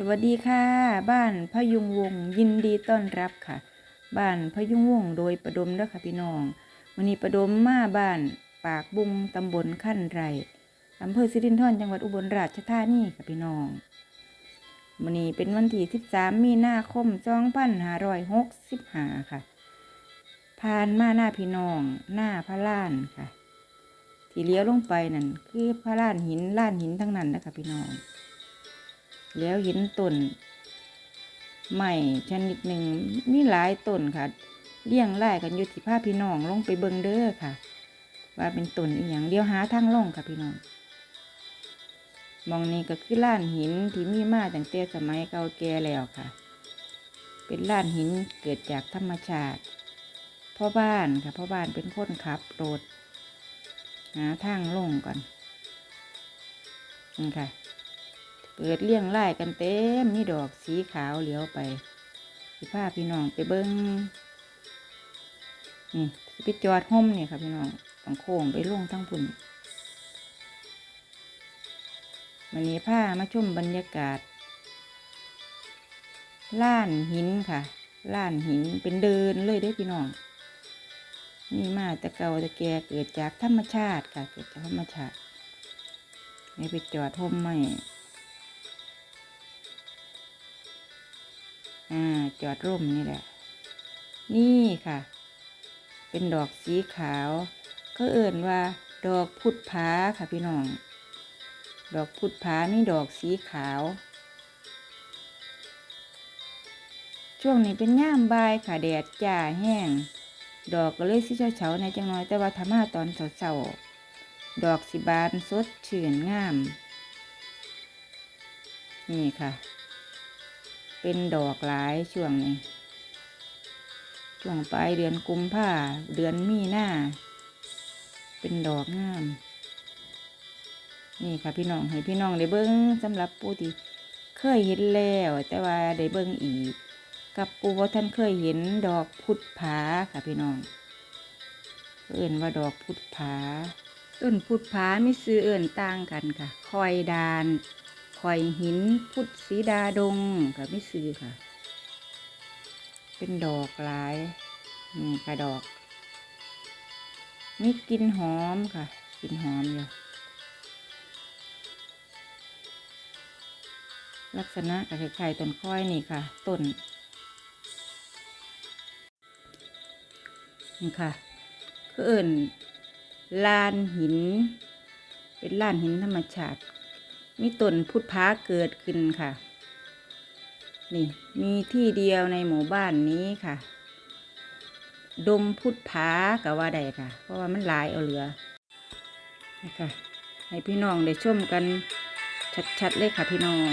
สวัสดีค่ะ บ้านพยุงวงยินดีต้อนรับค่ะ บ้านพยุงวงโดยประดมด้อค่ะพี่น้องวันนี้ประดมมาบ้านปากบุงตำบลขั้นไรอำเภอสิรินธรจังหวัดอุบลราชธานีค่ะพี่น้องวันนี้เป็นวันที่ 13 มีนาคม2565ค่ะ ผ่านมาหน้าพี่น้องหน้าพระล้านค่ะ ที่เลี้ยวลงไปนั่นคือพระล้านหินล้านหินทั้งนั้นนะคะพี่น้อง แล้วเห็นต้นใหม่ชนิดหนึ่งมีหลายต้นค่ะเลี้ยงไล่กันอยู่ที่ผ้าพี่น้องลงไปเบิงเด้อค่ะ ว่าเป็นต้นอีหยังเดียวหาทางลงค่ะพี่น้องมองนี้ก็คือล้านหินที่มีมาตั้งแต่สมัยเก่าแก่แล้วค่ะ เป็นล้านหินเกิดจากธรรมชาติพ่อบ้านค่ะพ่อบ้านเป็นคนขับรถหาทางลงก่อนนี่ค่ะ เปิดเลี้ยงไล่กันเต็มมีดอกสีขาวเหลียวไปสิพาพี่น้องไปเบิ้งนี่สิไปจอดห่มเนี่ยค่ะพี่น้องต้องโค้งไปลงทั้งพุ่นวันนี้ผ้ามาชมบรรยากาศล้านหินค่ะล้านหินเป็นเดินเลยเด้พี่น้องนี่มาต่เกาต่แกเกิดจากธรรมชาติค่ะ เกิดจากธรรมชาตินี่ไปจอดห่มไม่ อ่าจอดร่มนี่แหละ นี่ค่ะ เป็นดอกสีขาว ก็เอ่นว่า ดอกพุทธผาค่ะพี่น้อง ดอกพุทธผามีดอกสีขาว ช่วงนี้เป็นย่ามบายค่ะแดดจ้าแห้ง ดอกก็เลยสีเฉาๆในจังน้อยแต่ว่าธรรมาตอนเสาๆดอกสีบานสดชื่นงาม นี่ค่ะ เป็นดอกหลายช่วงนี้ช่วงปลายเดือนกุมภาเดือนมีหน้าเป็นดอกงาม นี่ค่ะพี่น้องให้พี่น้องได้เบิ้งสำหรับผู้ที่เคยเห็นแล้ว แต่ว่าได้เบิ้งอีก กับปูว่าท่านเคยเห็นดอกพุทธผาค่ะพี่น้อง เอื่นว่าดอกพุทธผาต้นพุทธผาไมีซื้อเอื่นต่างกันค่ะ คอยดาน คอยหินพุทธสีดาดงกับไม่ซื้อค่ะ เป็นดอกหลายนี่กระดอกมีกลิ่นหอมค่ะกลิ่นหอมอยู่ลักษณะกับไข่ต้นค้อยนี่ค่ะต้นนี่ค่ะคือเอิ่นลานหิน เป็นลานหินธรรมชาติ มีต้นพุทธพาเกิดขึ้นค่ะ นี่มีที่เดียวในหมู่บ้านนี้ค่ะดมพุทธพากับว่าใดค่ะ เพราะว่ามันลายเอาเหลือนะคะให้พี่น้องได้ชมกันชัดๆเลยค่ะพี่น้อง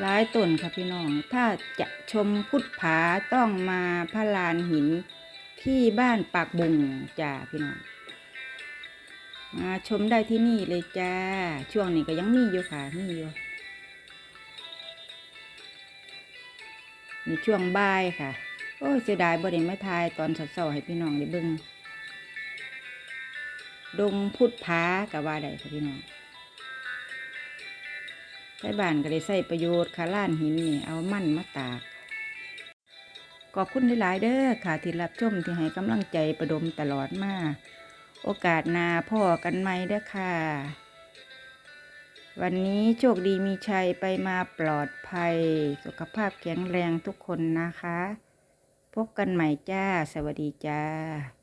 หลายต้นค่ะพี่น้อง ถ้าจะชมพุทธผาต้องมาพระลานหินที่บ้านปากบุงจ้าพี่น้อง มาชมได้ที่นี่เลยจ้า ช่วงนี้ก็ยังมีอยู่ค่ะมีอยู่นี่ช่วงบ่ายค่ะ โอ้ยเสียดายบ่ได้มาทายตอนเช้าๆให้พี่น้องได้เบิ่งดงพุทธผากับว่าใดค่ะพี่น้อง ใช้บ้านก็ได้ใส่ประโยชน์ค่ะล้านหินนี่เอามั่นมาตากขอบคุณหลาย ๆ เด้อค่ะที่รับชมที่ให้กำลังใจประดมตลอดมาโอกาสนาพ่อกันไหมเด้อค่ะ วันนี้โชคดีมีชัยไปมาปลอดภัย สุขภาพแข็งแรงทุกคนนะคะ พบกันใหม่จ้า สวัสดีจ้า